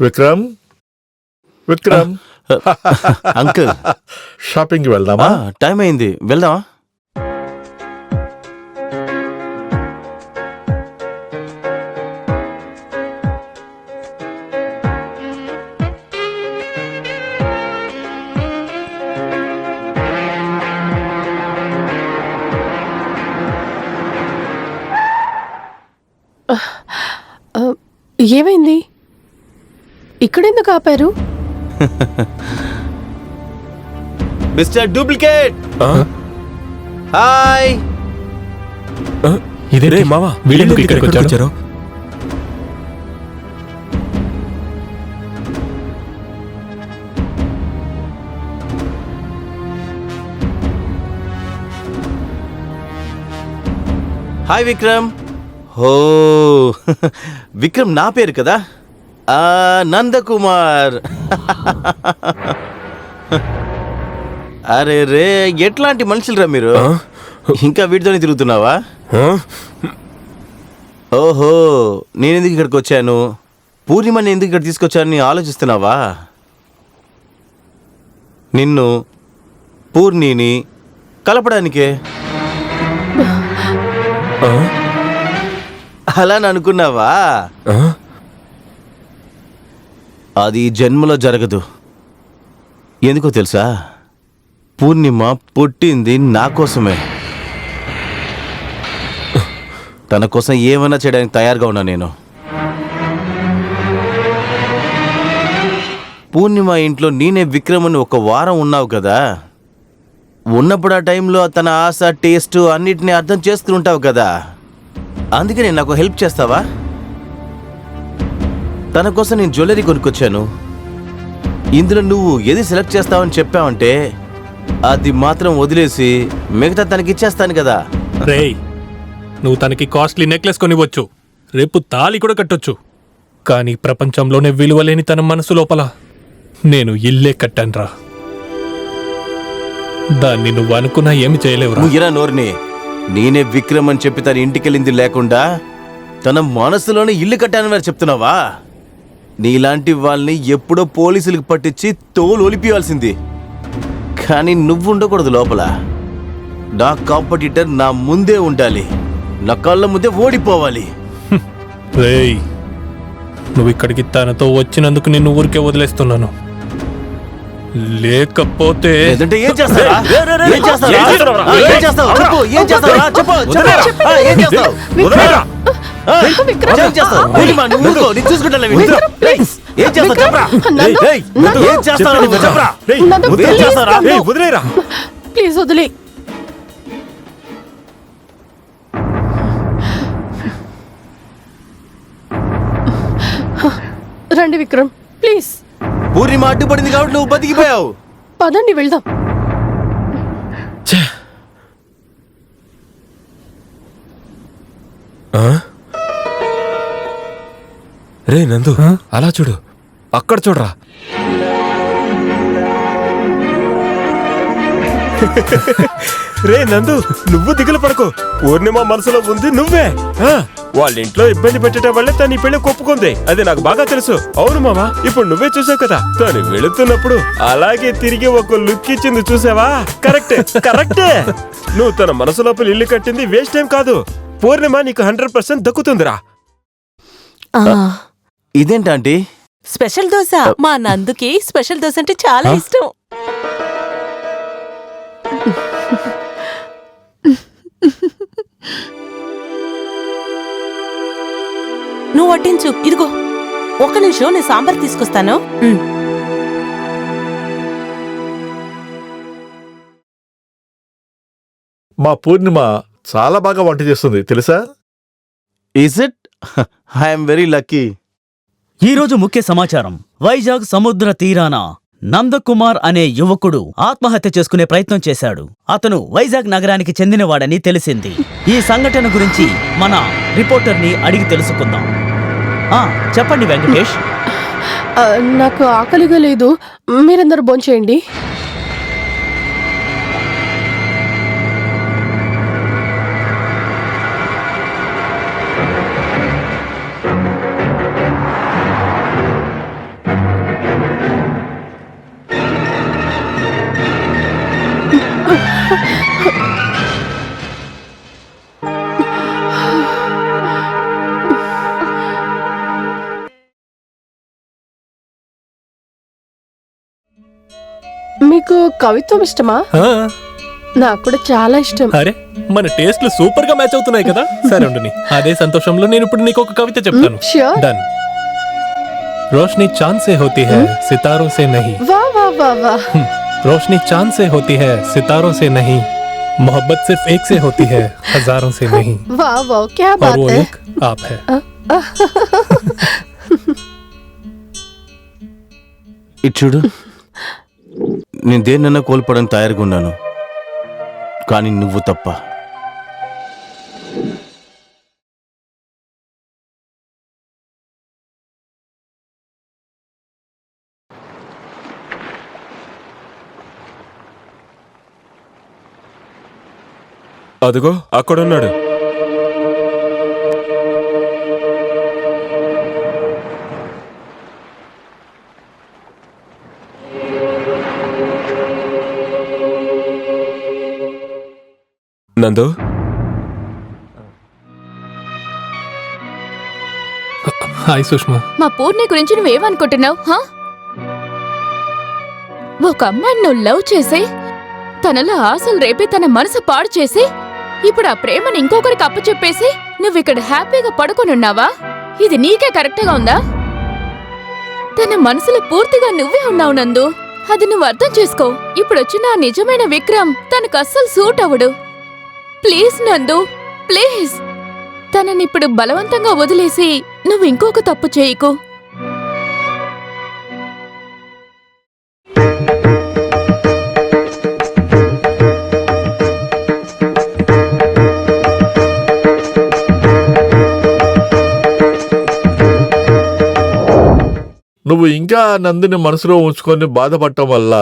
Vikram? Vikram? Uncle. షాపింగ్కి వెళ్దామా time అయింది. వెళ్దామా? ఏమైంది? ఇక్కడెందుకు ఆపారు? Mister duplicate! హాయ్! ఇదే మావా వీళ్ళెందుకు ఇక్కడికి వచ్చారు? హాయ్ విక్రమ్. ఓ విక్రమ్ నా పేరు కదా? నందకుమార్. అరే రే ఎట్లాంటి మనుషులరా మీరు? ఇంకా వీటితోనే తిరుగుతున్నావా? ఓహో నేను ఎందుకు ఇక్కడికి వచ్చాను? పూర్ణిమని ఎందుకు ఇక్కడ తీసుకొచ్చానని ఆలోచిస్తున్నావా? నిన్ను పూర్ణిని కలపడానికే. అలా అని అనుకున్నావా అది జన్మలో జరగదు. ఎందుకో తెలుసా? పూర్ణిమ పుట్టింది నా కోసమే. తన కోసం ఏమైనా చేయడానికి తయారుగా ఉన్నా నేను. పూర్ణిమ ఇంట్లో నేనే విక్రమని ఒక వారం ఉన్నావు కదా? ఉన్నప్పుడు ఆ టైంలో తన ఆశ టేస్ట్ అన్నిటిని అర్థం చేస్తుంటావు కదా? అందుకే నేను నాకు హెల్ప్ చేస్తావా? తన కోసం నేను జ్యువెలరీ కొనుక్కొచ్చాను. ఇందులో నువ్వు ఏది సెలెక్ట్ చేస్తావని చెప్పావంటే అది మాత్రం వదిలేసి మిగతా తనకి ఇచ్చేస్తాను కదా. రేయ్ నువ్వు తనకి కాస్ట్లీ నెక్లెస్ కొనివ్వచ్చు. రేపు తాళి కూడా కట్టొచ్చు. కానీ ప్రపంచంలోనే విలువలేని తన మనసు లోపల నేను ఇల్లే కట్టానురా. దాన్ని నువ్వు అనుకున్నా ఏమి చేయలేవురా. నువ్వు ఇరా నోర్ని. నేనే విక్రమ్ అని చెప్పి తన ఇంటికెళ్ళింది లేకుండా తన మనసులోనే ఇల్లు కట్టానని మరి చెప్తున్నావా? నీలాంటి వాళ్ళని ఎప్పుడో పోలీసులకు పట్టించి తోలు ఒలిపియాల్సింది. కానీ నువ్వు ఉండకూడదు లోపల. నా కాంపిటీటర్ నా ముందే ఉండాలి. నా కళ్ళ ముందే ఓడిపోవాలి. రేయ్ నువ్వు ఇక్కడికి తనతో వచ్చినందుకు నిన్ను ఊరికే వదిలేస్తున్నాను. లేకపోతే లేదంటే ఏం చేస్తారా? ఏం చేస్తారా? ఆ, ఏం చేస్తావు చెప్పు ఏం చేస్తారా? చెప్పు చెప్పు. ఆ, ఏం చేస్తావు? చేస్తావు? ఏం చేస్తావు? చెప్పరా? ఏం చేస్తావు చెప్పరా? ఏం. వదిలేరా ప్లీజ్ వదిలే రండి విక్రమ్ ప్లీజ్. పూర్ణిమ అడ్డుపడింది కాబట్టి నువ్వు బతికిపోయావు. పదండి వెళ్దాం. రే నందు అలా చూడు. అక్కడ చూడరా. రే నందు నువ్వు దిగులు పడకు. పూర్ణిమ మనసులో ఉంది నువ్వే. ఆ, వాళ్ళ ఇంట్లో ఇబ్బంది పెట్టడం వల్లే తను ఈ పెళ్ళి ఒప్పుకుంది అది నాకు బాగా తెలుసు. అవును మామా ఇప్పుడు నువ్వే చూసావు కదా. తను వెళుతున్నప్పుడు అలాగే తిరిగి ఒక లుక్ ఇచ్చింది చూసావా? కరెక్టే కరెక్టే నువ్వు తన మనసు లోపల ఇల్లు కట్టింది వేస్ట్ టైం కాదు. పూర్ణిమ నీకు హండ్రెడ్ పర్సెంట్ దక్కుతుందిరా. ఇదేంటంటే? స్పెషల్ దోశ. మా నందుకి స్పెషల్ దోశ అంటే చాలా ఇష్టం. నువ్వు వడ్డించు. ఇదిగో. ఒక్క నిమిషం నేను సాంబార్ తీసుకొస్తాను. మా పూర్ణిమ చాలా బాగా వంట చేస్తుంది. తెలుసా? Is it I'm very lucky ఈరోజు ముఖ్య సమాచారం. వైజాగ్ సముద్ర తీరాన నందకుమార్ అనే యువకుడు ఆత్మహత్య చేసుకునే ప్రయత్నం చేశాడు. అతను వైజాగ్ నగరానికి చెందినవాడని తెలిసింది. ఈ సంఘటన గురించి మన రిపోర్టర్ని అడిగి తెలుసుకుందాం. ఆ చెప్పండి వెంకటేష్. నాకు ఆకలిగా లేదు. మీరందరూ భోంచేయండి. మీకు కవిత్వం ఇష్టమా ఆ, నాకు కూడా చాలా ఇష్టం అరే మన టేస్ట్లు సూపర్ గా మ్యాచ్ అవుతున్నాయి కదా సరే ఉండుని అదే సంతోషంలో నేను ఇప్పుడు నీకు ఒక కవిత చెప్తాను ష్యూర్ डन रोशनी चांद से होती है सितारों से नहीं వా వా వా వా हम्म, रोशनी चांद से होती है सितारों से नहीं मोहब्बत सिर्फ एक से होती है हजारों से नहीं వా వా క్యా और బాత్ वो హై एक आप है ఇటు చూడు నేను దేన్నైనా కోల్పోవడానికి తయారుగా ఉన్నాను. కానీ నువ్వు తప్ప. అదిగో అక్కడున్నాడు. నందు? హాయ్ సుష్మా. మా పూర్ణి గురించి నువ్వేమనుకుంటున్నావు హా? ఒక అమ్మాయిని నువ్వు లవ్ చేసి తనలో ఆశలు రేపి తన మనసు పాడు చేసి ఇప్పుడు ఆ ప్రేమను ఇంకొకరికి అప్పచెప్పేసి నువ్వు ఇక్కడ హ్యాపీగా పడుకుని ఉన్నావా ఇది నీకే కరెక్ట్గా ఉందా? తన మనసులో పూర్తిగా నువ్వే ఉన్నావు నందు. అది నువ్వు అర్థం చేసుకో. ఇప్పుడు వచ్చిన నిజమైన విక్రమ్ తనకు అస్సలు సూట్ అవ్వడు ప్లీజ్ నందు ప్లీజ్. తననిప్పుడు బలవంతంగా వదిలేసి నువ్వు ఇంకొక తప్పు చేయకు. నువ్వు ఇంకా నందిని మనసులో ఉంచుకొని బాధపడటం వల్ల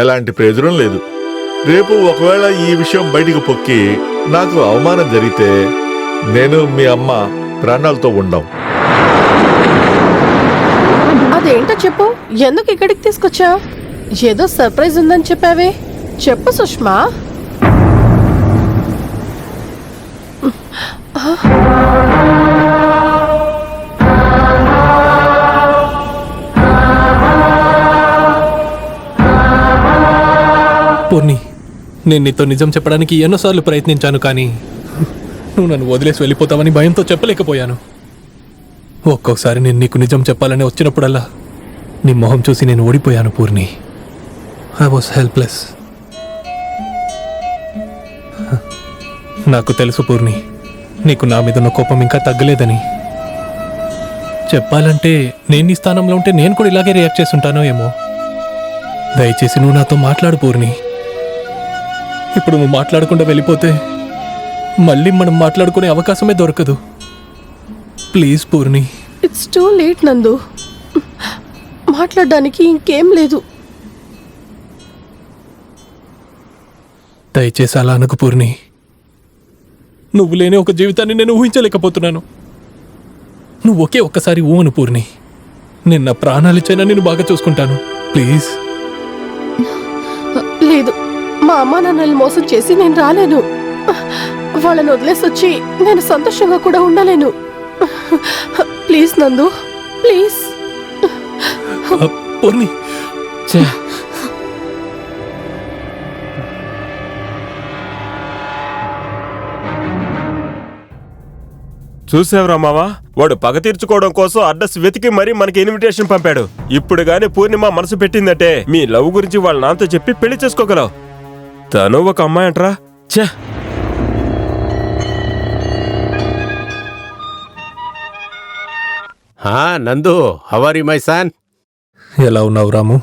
ఎలాంటి ప్రయోజనం లేదు. రేపు ఒకవేళ ఈ విషయం బయటికి పొక్కి నాకు అవమానం జరిగితే నేను మీ అమ్మ ప్రాణాలతో ఉండం. అదేంటో చెప్పు. ఎందుకు ఇక్కడికి తీసుకొచ్చా ఏదో సర్ప్రైజ్ ఉందని చెప్పావే. చెప్పు సుష్మా. నేను నీతో నిజం చెప్పడానికి ఎన్నోసార్లు ప్రయత్నించాను కానీ నువ్వు నన్ను వదిలేసి వెళ్ళిపోతావని భయంతో చెప్పలేకపోయాను. ఒక్కొక్కసారి నేను నీకు నిజం చెప్పాలని వచ్చినప్పుడల్లా నీ మొహం చూసి నేను ఓడిపోయాను పూర్ణి. ఐ వాస్ హెల్ప్లెస్ నాకు తెలుసు పూర్ణి. నీకు నా మీద ఉన్న కోపం ఇంకా తగ్గలేదని. చెప్పాలంటే నేను నీ స్థానంలో ఉంటే నేను కూడా ఇలాగే రియాక్ట్ చేస్తుంటానో ఏమో. దయచేసి నువ్వు నాతో మాట్లాడు పూర్ణి. ఇప్పుడు నువ్వు మాట్లాడకుండా వెళ్ళిపోతే మళ్ళీ మనం మాట్లాడుకునే అవకాశమే దొరకదు. Please Poorni. It's too late Nandu. మాట్లాడడానికి ఇంకేం లేదు. దయచేసి అలా అనకు పూర్ణి. నువ్వు లేని ఒక జీవితాన్ని నేను ఊహించలేకపోతున్నాను. నువ్వు ఒకే ఒక్కసారి ఊహను పూర్ణి. నేను నా ప్రాణాలిచ్చైనా నేను బాగా చూసుకుంటాను. ప్లీజ్. మా అమ్మా నాన్నల్ని మోసం చేసి నేను రాలేను. వాళ్ళని వదిలేసి వచ్చి నేను సంతోషంగా కూడా ఉండలేను. Please Nandu please. చూసావురా మావా? వాడు పగ తీర్చుకోవడం కోసం అడ్రస్ వెతికి మరీ మనకి ఇన్విటేషన్ పంపాడు. ఇప్పుడు గాని పూర్ణిమ మనసు పెట్టిందంటే. మీ లవ్ గురించి వాళ్ళ నాన్నతో చెప్పి పెళ్ళి చేసుకోగలవు. తను ఒక అమ్మాయి అంటరా. ఛే. హా నందు హవర్ మై సన్ ఎలా ఉన్నావు రాము?